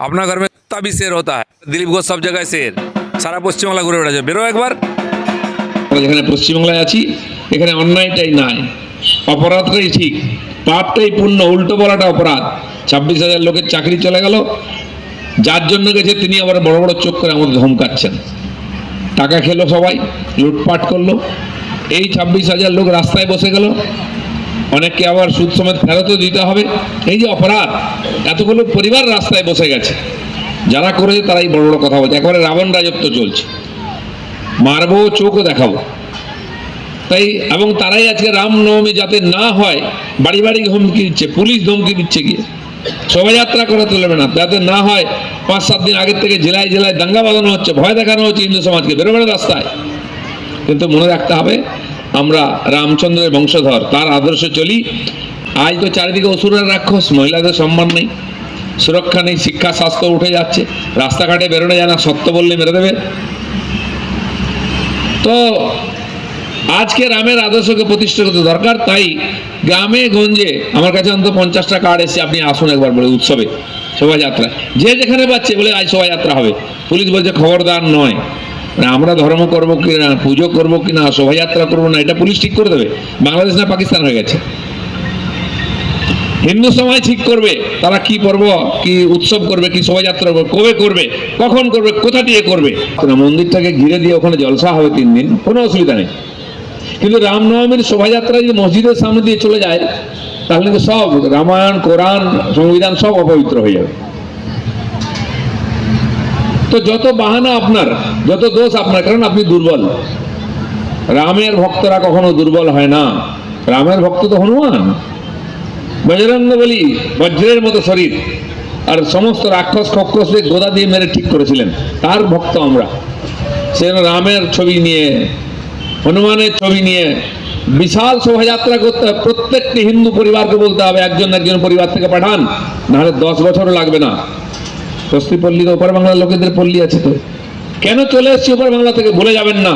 अपना घर में कुत्ता भी शेर होता है दिलीप घोष सब जगह शेर সারা পশ্চিমবাংলা ঘুরে বেড়াচ্ছে বেরো একবার আমরা যেখানে পশ্চিমবাংলায় আছি এখানে অন্যায়টাই নাই অপরাধটাই ঠিক পাপটাই পূর্ণ উল্টো বলাটা অপরাধ ছাব্বিশ হাজার লোকের চাকরি চলে গেল যার জন্য গেছে তিনি আবার বড় বড় চোখ করে আমাদের ধমকাচ্ছেন টাকা খেলো সবাই লুটপাট করলো এই ছাব্বিশ হাজার লোক রাস্তায় বসে গেল অনেককে আবার সুদ সমেত ফেরতও দিতে হবে। এই যে অপরাধ, এতগুলো পরিবার রাস্তায় বসে গেছে। যারা করেছে তারাই বড় বড় কথা বলছে। একেবারে রাবণ রাজত্ব চলছে। মারবো, চোখও দেখাবো। তাই, এবং তারাই আজকে রামনবমী যাতে না হয়, বাড়ি বাড়ি হুমকি দিচ্ছে, পুলিশ ধমকি দিচ্ছে গিয়ে। শোভাযাত্রা করা চলবে না। যাতে না হয়, পাঁচ সাত দিন আগের থেকে জেলায় জেলায় দাঙ্গা বাঁধানো হচ্ছে, ভয় দেখানো হচ্ছে হিন্দু সমাজকে। বেরোবে রাস্তায়। কিন্তু মনে রাখতে হবে আমরা রামচন্দ্রের বংশধর, তার আদর্শে চলি। আজ তো চারিদিকে অসুরের রাক্ষস, মহিলাদের সম্মান নেই। সুরক্ষা নেই, শিক্ষা, স্বাস্থ্য উঠে যাচ্ছে। রাস্তাঘাটে বেরোনো যায় না সত্য বললে মেরে দেবে। তো আজকে রামের আদর্শকে প্রতিষ্ঠা করতে দরকার, তাই গ্রামে গঞ্জে আমার কাছে অন্তত পঞ্চাশটা কার্ড এসে আপনি আসুন একবার বলে উৎসবে শোভাযাত্রা যে যেখানে পাচ্ছে বলে আজ শোভাযাত্রা হবে। পুলিশ বলছে খবরদার নয়। আমরা ধর্ম করব কি না, পুজো করব কি না, শোভাযাত্রা করব না, এটা পুলিশ ঠিক করে দেবে। বাংলাদেশ না পাকিস্তান হয়ে গেছে। হিন্দু সমাজ ঠিক করবে, তারা কি পর্ব, কি উৎসব করবে, কি শোভাযাত্রা করবে, কবে করবে, কখন করবে, কোথা দিয়ে করবে? মন্দিরটাকে ঘিরে দিয়ে ওখানে জলসা হবে তিন দিন, কোনো অসুবিধা নেই। কিন্তু রামনবমীর শোভাযাত্রা যদি মসজিদের সামনে দিয়ে চলে যায়, তাহলে কিন্তু সব রামায়ণ, কোরআন, সংবিধান সব অপবিত্র হয়ে যাবে। তো যত বাহানা আপনার, যত দোষ আপনার, কারণ আপনি দুর্বল। রামের ভক্তরা কখনো দুর্বল হয় না। রামের ভক্ত তো হনুমান। বজরঙ্গ বলি, বজ্রের মতো শরীর। আর সমস্ত রাক্ষস খক্ষসকে গোদা দিয়ে মেরে ঠিক করেছিলেন। তার ভক্ত আমরা। সেজন্য রামের ছবি নিয়ে, হনুমানের ছবি নিয়ে বিশাল শোভাযাত্রা করতে হবে। প্রত্যেকটি হিন্দু পরিবারকে বলতে হবে, একজন একজন পরিবার থেকে পাঠান। নাহলে দশ বছরও লাগবে না। বস্তি পল্লী, ওপার বাংলার লোকেদের পল্লী আছে তো। কেন চলে এসছি ওপার বাংলা থেকে ভুলে যাবেন না।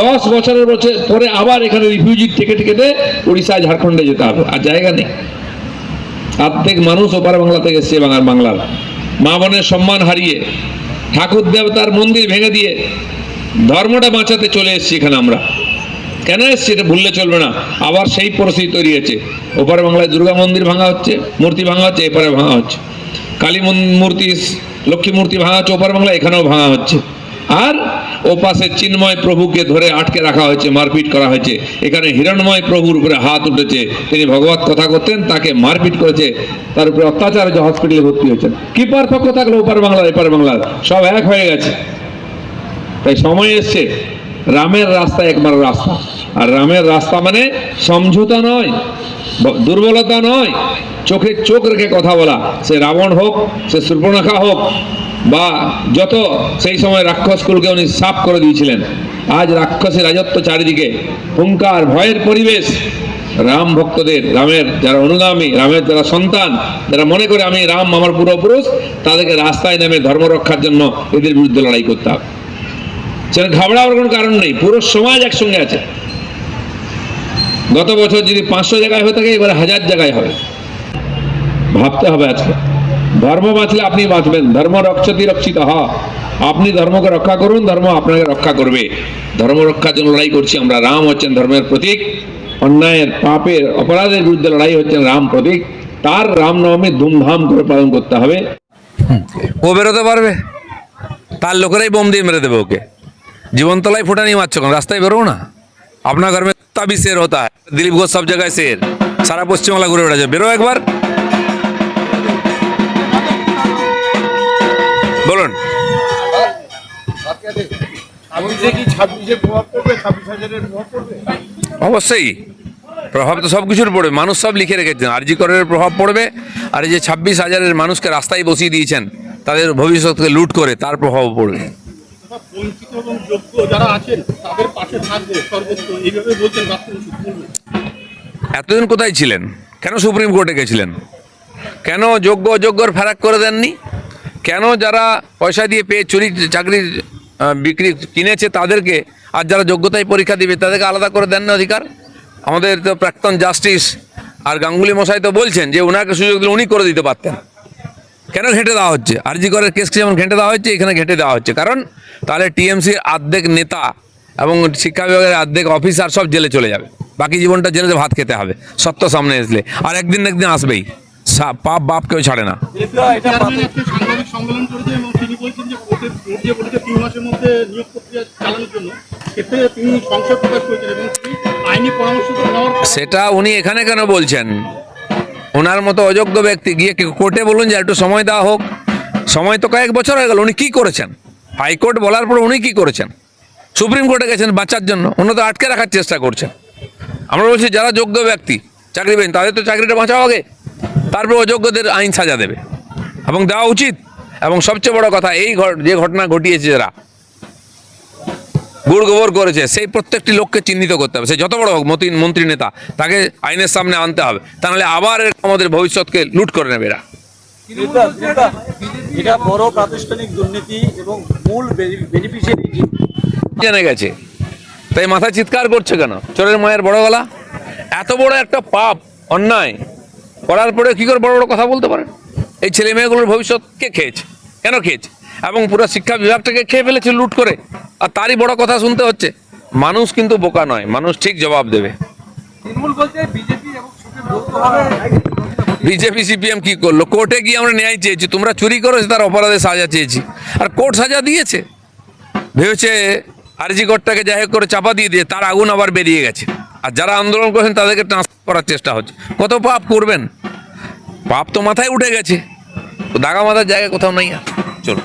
দশ বছরের বছর পরে আবার এখানে রিফিউজির টিকিট কেটে উড়িষ্যায় ঝাড়খণ্ডে যেতে হবে, আর জায়গা নেই। অর্ধেক মানুষ ওপার বাংলা থেকে এসছে বাংলার বাংলার। মা বোনের সম্মান হারিয়ে, ঠাকুর দেবতার মন্দির ভেঙে দিয়ে ধর্মটা বাঁচাতে চলে এসেছি এখানে আমরা। কেন এসছি এটা ভুললে চলবে না? আবার সেই পরিস্থিতি তৈরি হয়েছে। ওপারে বাংলায় দুর্গা মন্দির ভাঙা হচ্ছে, মূর্তি ভাঙা হচ্ছে, এপারে ভাঙা হচ্ছে। কালী মূর্তি লক্ষ্মী মূর্তি ভাঙা হচ্ছে ওপার বাংলা এখানেও ভাঙা হচ্ছে। আর ও পাশে চিন্ময় প্রভুকে ধরে আটকে রাখা হয়েছে, মারপিট করা হয়েছে। এখানে হিরণময় প্রভুর উপরে হাত উঠেছে। তিনি ভগবত কথা করতেন, তাকে মারপিট করেছে। তার উপরে অত্যাচার হয়েছে হসপিটালে ভর্তি হয়েছেন। কি পার্থক্য থাকল ওপার বাংলা এপার বাংলার সব এক হয়ে গেছে। তাই সময় এসছে। রামের রাস্তা একবার রাস্তা। আর রামের রাস্তা মানে সমঝোতা নয় দুর্বলতা নয়। চোখে চোখ রেখে কথা বলা। সে রাবণ হোক, সে সূর্পণখা হোক, বা যত সেই সময় রাক্ষসকুলকে উনি সাফ করে দিয়েছিলেন, আজ রাক্ষসের রাজত্ব চারিদিকে হুঙ্কার, ভয়ের পরিবেশ। রাম ভক্তদের, রামের যারা অনুগামী, রামের যারা সন্তান, যারা মনে করে আমি রাম, আমার পূর্বপুরুষ, তাদেরকে রাস্তায় নেমে ধর্ম রক্ষার জন্য এদের বিরুদ্ধে লড়াই করতে হবে। ঘাবড়াবার কোনো কারণ নেই, পুরো সমাজ একসঙ্গে আছে। গত বছর যদি পাঁচশো জায়গায় হয়ে থাকে, এবার হাজার জায়গায় হবে। ভাবতে হবে আজকে। ধর্ম বাঁচলে আপনি বাঁচবেন, ধর্ম রক্ষতি রক্ষিত হ। আপনি ধর্মকে রক্ষা করুন, ধর্ম আপনাকে রক্ষা করবে। ধর্ম রক্ষার জন্য লড়াই করছি আমরা, রাম হচ্ছেন ধর্মের প্রতীক। অন্যায়ের, পাপের, অপরাধের বিরুদ্ধে লড়াই হচ্ছেন রাম প্রতীক। তার রামনবমী ধুমধাম করে পালন করতে হবে। ও বেরোতে পারবে? তার লোকেরাই বোম দিয়ে মেরে দেবে ওকে। জীবনতলায় ফোটা নিয়ে মারছো কেন? রাস্তায় বেরো না? আপনার ঘর মে তবি শের হতা, দিলীপ ঘোষ সব জায়গায় শের। সারা পশ্চিমবাংলা ঘুরে বেড়াচ্ছে। বেরো একবার। ছাব্বিশে কি ছাব্বিশে প্রভাব পড়বে? ছাব্বিশ হাজারের প্রভাব পড়বে? অবশ্যই। প্রভাব তো সব কিছুর পড়বে মানুষ সব লিখে রেখেছেন। আরজি করের প্রভাব পড়বে। আর এই যে ছাব্বিশ হাজারের মানুষকে রাস্তায় বসিয়ে দিয়েছেন তাদের ভবিষ্যৎকে লুট করে তার প্রভাব পড়বে। এতদিন কোথায় ছিলেন? কেন সুপ্রিম কোর্টে গেছিলেন? কেন যোগ্য অযোগ্যর ফেরাক করে দেননি? কেন যারা পয়সা দিয়ে পেয়ে চুরি চাকরি বিক্রি কিনেছে তাদেরকে, আর যারা যোগ্যতায় পরীক্ষা দিবে, তাদেরকে আলাদা করে দেন না অধিকার? আমাদের তো প্রাক্তন জাস্টিস আর গাঙ্গুলি মশাই তো বলছেন যে ওনাকে সুযোগ দিলে উনি করে দিতে পারতেন। কেন ঘেঁটে দেওয়া হচ্ছে? আরজি করের কেসকে যেমন ঘেঁটে দেওয়া হচ্ছে, এখানে ঘেঁটে দেওয়া হচ্ছে। কারণ তাহলে টিএমসির অর্ধেক নেতা এবং শিক্ষা বিভাগের অর্ধেক অফিসার সব জেলে চলে যাবে। বাকি জীবনটা জেলে ভাত খেতে হবে, সত্য সামনে আসলে। আর একদিন একদিন আসবেই। পাপ বাপ কেউ ছাড়ে না। সেটা উনি এখানে কেন বলছেন? ওনার মতো অযোগ্য ব্যক্তি গিয়ে কোর্টে বলুন যে একটু সময় দেওয়া হোক। সময় তো কয়েক বছর হয়ে গেল। উনি কি করেছেন? হাইকোর্ট বলার পর উনি কি করেছেন? সুপ্রিম কোর্টে গেছেন বাঁচার জন্য। উনি তো আটকে রাখার চেষ্টা করছেন। আমরা বলছি যারা যোগ্য ব্যক্তি চাকরি পেয়েছেন তাদের তো চাকরিটা বাঁচাও আগে। তারপর অযোগ্যদের আইন সাজা দেবে। এবং দেওয়া উচিত। এবং সবচেয়ে বড় কথা এই যে ঘটনা ঘটিয়েছে যারা গুড় গোবর করেছে সেই প্রত্যেকটি লোককে চিহ্নিত করতে হবে। সে যত বড় হোক মন্ত্রী মন্ত্রী নেতা তাকে আইনের সামনে আনতে হবে। তাহলে আবার আমাদের ভবিষ্যৎকে লুট করে নেবে এরা। এটা এটা- এটা বড় প্রাতিষ্ঠানিক দুর্নীতি এবং মূল বেনিফিশিয়ারি জেনে গেছে। তাই মাথা চিৎকার করছে কেন? চোরের মায়ের বড় গলা? এত বড় একটা পাপ অন্যায়। করার পরে কি করে বড় বড় কথা বলতে পারেন এই ছেলে মেয়েগুলোর ভবিষ্যৎ কে খেয়েছে? কেন খেয়েছে? এবং পুরো শিক্ষা বিভাগটাকে খেয়ে ফেলেছে লুট করে? আর তারই বড় কথা শুনতে হচ্ছে মানুষ কিন্তু বোকা নয় মানুষ ঠিক জবাব দেবে। বিজেপি সিপিএম কি করল? কোর্টে গিয়ে আমরা ন্যায় চেয়েছি তোমরা চুরি করেছ তার অপরাধে সাজা চেয়েছি। আর কোর্ট সাজা দিয়েছে। ভেবেছে আরজি কোর্টটাকে যাই হোক করে চাপা দিয়ে দিয়ে তার আগুন আবার বেরিয়ে গেছে। আর যারা আন্দোলন করছেন তাদেরকে ট্রান্সফার করার চেষ্টা হচ্ছে। কত পাপ করবেন? পাপ তো মাথায় উঠে গেছে। দাগা মাথার জায়গায় কোথাও নাই চলো